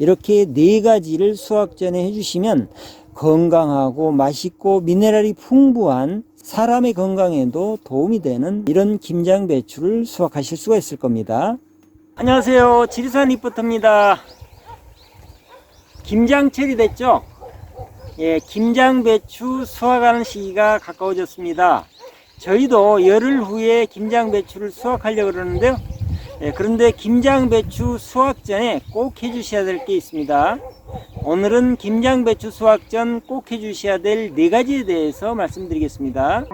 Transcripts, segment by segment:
이렇게 네 가지를 수확 전에 해주시면 건강하고 맛있고 미네랄이 풍부한 사람의 건강에도 도움이 되는 이런 김장 배추를 수확하실 수가 있을 겁니다. 안녕하세요. 지리산 리포터입니다. 김장철이 됐죠? 예, 김장 배추 수확하는 시기가 가까워졌습니다. 저희도 열흘 후에 김장 배추를 수확하려고 그러는데요. 예, 그런데 김장 배추 수확 전에 꼭 해주셔야 될 게 있습니다. 오늘은 김장 배추 수확 전 꼭 해주셔야 될 네 가지에 대해서 말씀드리겠습니다.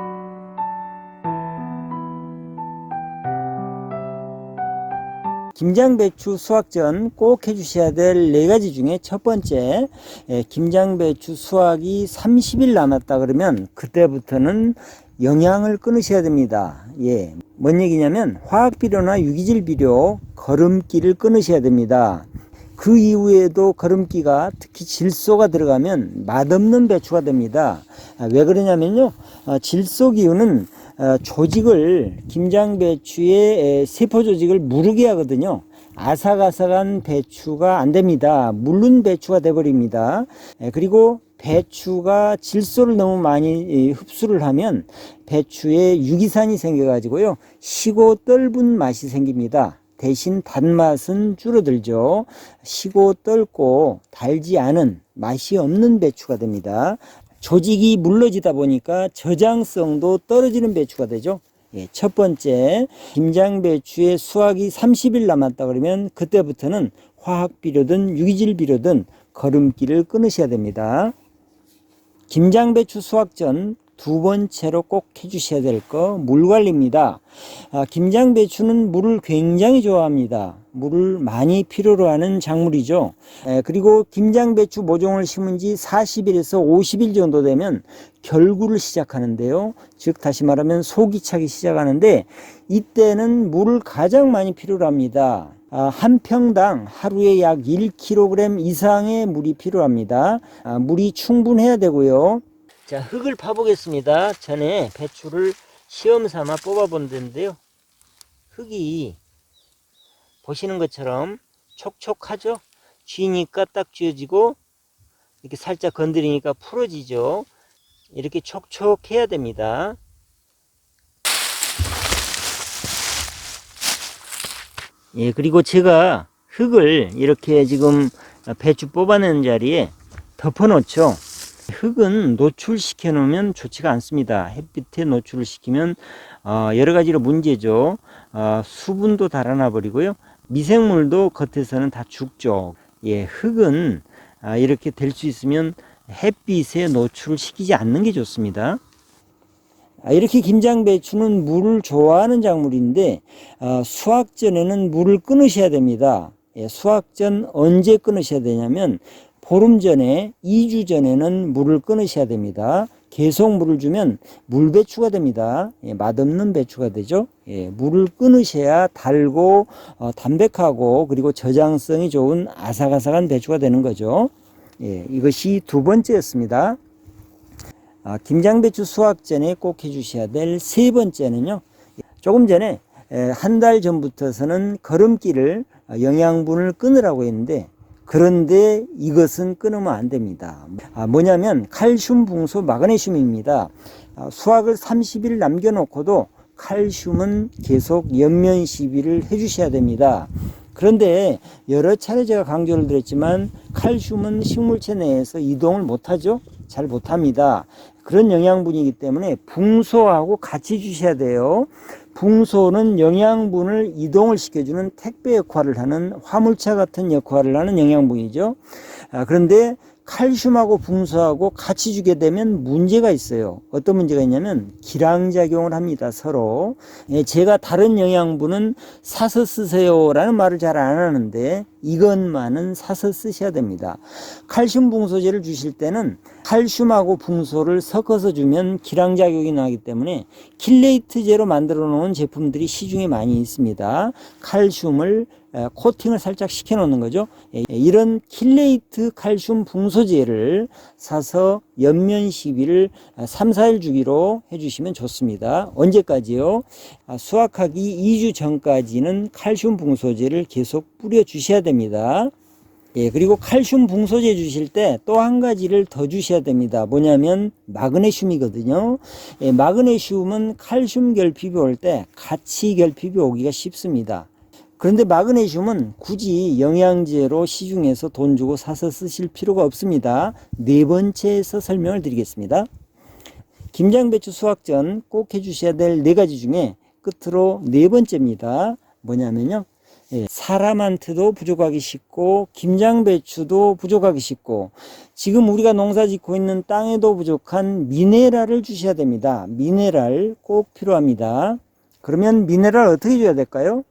김장배추 수확 전 꼭 해주셔야 될 네 가지 중에 첫 번째, 예, 김장배추 수확이 30일 남았다 그러면 그때부터는 영양을 끊으셔야 됩니다. 예. 뭔 얘기냐면 화학 비료나 유기질 비료, 거름기를 끊으셔야 됩니다. 그 이후에도 거름기가 특히 질소가 들어가면 맛없는 배추가 됩니다. 아, 왜 그러냐면요. 어, 질소 기운은 어, 조직을 김장 배추의 에, 세포 조직을 무르게 하거든요. 아삭아삭한 배추가 안 됩니다. 물른 배추가 돼 버립니다. 에, 그리고 배추가 질소를 너무 많이 이, 흡수를 하면 배추에 유기산이 생겨 가지고요. 시고 떫은 맛이 생깁니다. 대신 단맛은 줄어들죠. 시고 떫고 달지 않은 맛이 없는 배추가 됩니다. 조직이 물러지다 보니까 저장성도 떨어지는 배추가 되죠. 예, 첫 번째, 김장 배추의 수확이 30일 남았다 그러면 그때부터는 화학 비료든 유기질 비료든 거름기를 끊으셔야 됩니다. 김장 배추 수확 전 두 번째로 꼭 해주셔야 될 거 물 관리입니다. 아, 김장 배추는 물을 굉장히 좋아합니다. 물을 많이 필요로 하는 작물이죠. 에, 그리고 김장 배추 모종을 심은 지 40일에서 50일 정도 되면 결구를 시작하는데요. 즉 다시 말하면 속이 차기 시작하는데 이때는 물을 가장 많이 필요로 합니다. 아, 한 평당 하루에 약 1kg 이상의 물이 필요합니다. 아, 물이 충분해야 되고요. 자, 흙을 파보겠습니다. 전에 배추를 시험 삼아 뽑아본 데인데요. 흙이 보시는 것처럼 촉촉하죠? 쥐니까 딱 쥐어지고 이렇게 살짝 건드리니까 풀어지죠? 이렇게 촉촉해야 됩니다. 예, 그리고 제가 흙을 이렇게 지금 배추 뽑아내는 자리에 덮어 놓죠. 흙은 노출시켜 놓으면 좋지가 않습니다. 햇빛에 노출을 시키면 어, 여러 가지로 문제죠. 어, 수분도 달아나 버리고요. 미생물도 겉에서는 다 죽죠. 예, 흙은 아, 이렇게 될 수 있으면 햇빛에 노출을 시키지 않는 게 좋습니다. 아, 이렇게 김장배추는 물을 좋아하는 작물인데 어, 수확 전에는 물을 끊으셔야 됩니다. 예, 수확 전 언제 끊으셔야 되냐면 보름 전에 2주 전에는 물을 끊으셔야 됩니다. 계속 물을 주면 물배추가 됩니다. 예, 맛없는 배추가 되죠. 예, 물을 끊으셔야 달고 어, 담백하고 그리고 저장성이 좋은 아삭아삭한 배추가 되는 거죠. 예, 이것이 두 번째였습니다. 아, 김장배추 수확 전에 꼭 해주셔야 될 세 번째는요. 조금 전에 한 달 전부터서는 걸음기를 아, 영양분을 끊으라고 했는데 그런데 이것은 끊으면 안 됩니다. 아, 뭐냐면 칼슘, 붕소, 마그네슘입니다. 아, 수확을 30일 남겨놓고도 칼슘은 계속 연면 시비를 해주셔야 됩니다. 그런데 여러 차례 제가 강조를 드렸지만 칼슘은 식물체 내에서 이동을 못하죠. 잘 못합니다. 그런 영양분이기 때문에 붕소하고 같이 주셔야 돼요. 붕소는 영양분을 이동을 시켜주는 택배 역할을 하는 화물차 같은 역할을 하는 영양분이죠. 아, 그런데 칼슘하고 붕소하고 같이 주게 되면 문제가 있어요. 어떤 문제가 있냐면 기량작용을 합니다. 서로. 예, 제가 다른 영양분은 사서 쓰세요라는 말을 잘 안 하는데 이것만은 사서 쓰셔야 됩니다. 칼슘 붕소제를 주실 때는 칼슘하고 붕소를 섞어서 주면 기량작용이 나기 때문에 킬레이트제로 만들어 놓은 제품들이 시중에 많이 있습니다. 칼슘을 코팅을 살짝 시켜 놓는 거죠. 예, 이런 킬레이트 칼슘 붕소제를 사서 연면 시비를 3, 4일 주기로 해주시면 좋습니다. 언제까지요? 아, 수확하기 2주 전까지는 칼슘 붕소제를 계속 뿌려 주셔야 됩니다. 예, 그리고 칼슘 붕소제 주실 때 또 한 가지를 더 주셔야 됩니다. 뭐냐면 마그네슘이거든요. 예, 마그네슘은 칼슘 결핍이 올 때 같이 결핍이 오기가 쉽습니다. 그런데 마그네슘은 굳이 영양제로 시중에서 돈 주고 사서 쓰실 필요가 없습니다. 네 번째에서 설명을 드리겠습니다. 김장배추 수확 전 꼭 해주셔야 될 네 가지 중에 끝으로 네 번째입니다. 뭐냐면요. 예, 사람한테도 부족하기 쉽고 김장배추도 부족하기 쉽고 지금 우리가 농사 짓고 있는 땅에도 부족한 미네랄을 주셔야 됩니다. 미네랄 꼭 필요합니다. 그러면 미네랄 어떻게 줘야 될까요?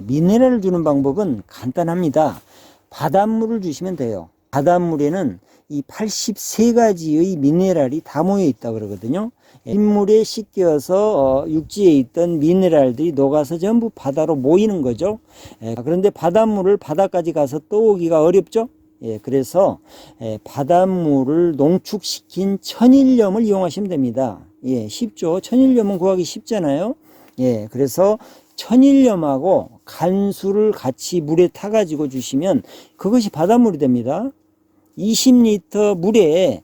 미네랄을 주는 방법은 간단합니다. 바닷물을 주시면 돼요. 바닷물에는 이 83가지의 미네랄이 다 모여 있다 그러거든요. 빗물에 씻겨서 어, 육지에 있던 미네랄들이 녹아서 전부 바다로 모이는 거죠. 예, 그런데 바닷물을 바다까지 가서 떠오기가 어렵죠. 예, 그래서 예, 바닷물을 농축시킨 천일염을 이용하시면 됩니다. 예, 쉽죠. 천일염은 구하기 쉽잖아요. 예, 그래서 천일염하고 간수를 같이 물에 타가지고 주시면 그것이 바닷물이 됩니다. 20리터 물에 에,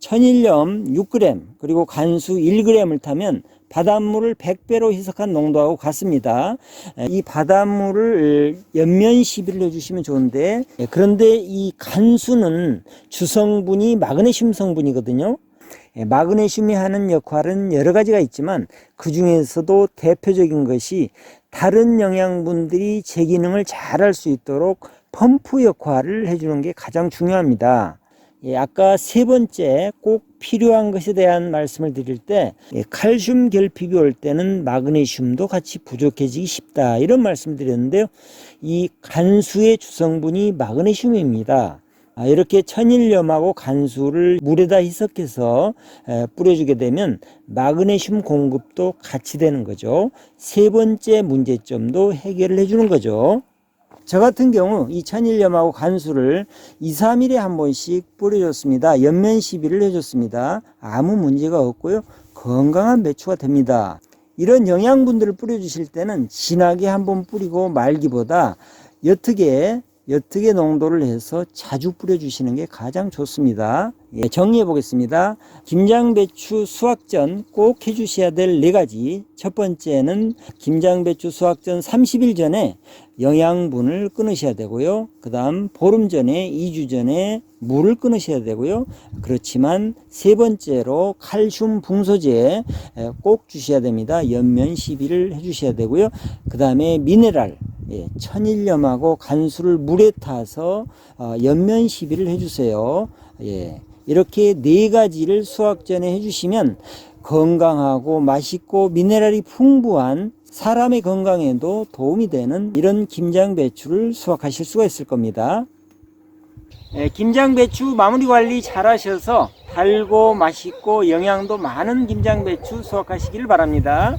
천일염 6g 그리고 간수 1g을 타면 바닷물을 100배로 희석한 농도하고 같습니다. 에, 이 바닷물을 연면 시비를 해주시면 좋은데 에, 그런데 이 간수는 주성분이 마그네슘 성분이거든요. 예, 마그네슘이 하는 역할은 여러 가지가 있지만 그 중에서도 대표적인 것이 다른 영양분들이 제 기능을 잘 할 수 있도록 펌프 역할을 해주는 게 가장 중요합니다. 예, 아까 세 번째 꼭 필요한 것에 대한 말씀을 드릴 때 예, 칼슘 결핍이 올 때는 마그네슘도 같이 부족해지기 쉽다 이런 말씀 드렸는데요. 이 간수의 주성분이 마그네슘입니다. 아, 이렇게 천일염하고 간수를 물에다 희석해서 에, 뿌려주게 되면 마그네슘 공급도 같이 되는 거죠. 세 번째 문제점도 해결을 해주는 거죠. 저 같은 경우 이 천일염하고 간수를 2, 3일에 한 번씩 뿌려줬습니다. 연면 시비를 해줬습니다. 아무 문제가 없고요. 건강한 배추가 됩니다. 이런 영양분들을 뿌려주실 때는 진하게 한 번 뿌리고 말기보다 옅 게 옅게 농도를 해서 자주 뿌려주시는 게 가장 좋습니다. 예, 정리해 보겠습니다. 김장배추 수확 전 꼭 해주셔야 될 네 가지. 첫 번째는 김장배추 수확 전 30일 전에 영양분을 끊으셔야 되고요. 그 다음 보름 전에 2주 전에 물을 끊으셔야 되고요. 그렇지만 세 번째로 칼슘 붕소제 에, 꼭 주셔야 됩니다. 연면 시비를 해주셔야 되고요. 그 다음에 미네랄 예, 천일염하고 간수를 물에 타서 어, 연면 시비를 해주세요. 예, 이렇게 네 가지를 수확 전에 해주시면 건강하고 맛있고 미네랄이 풍부한 사람의 건강에도 도움이 되는 이런 김장배추를 수확하실 수가 있을 겁니다. 예, 김장배추 마무리 관리 잘 하셔서 달고 맛있고 영양도 많은 김장배추 수확하시길 바랍니다.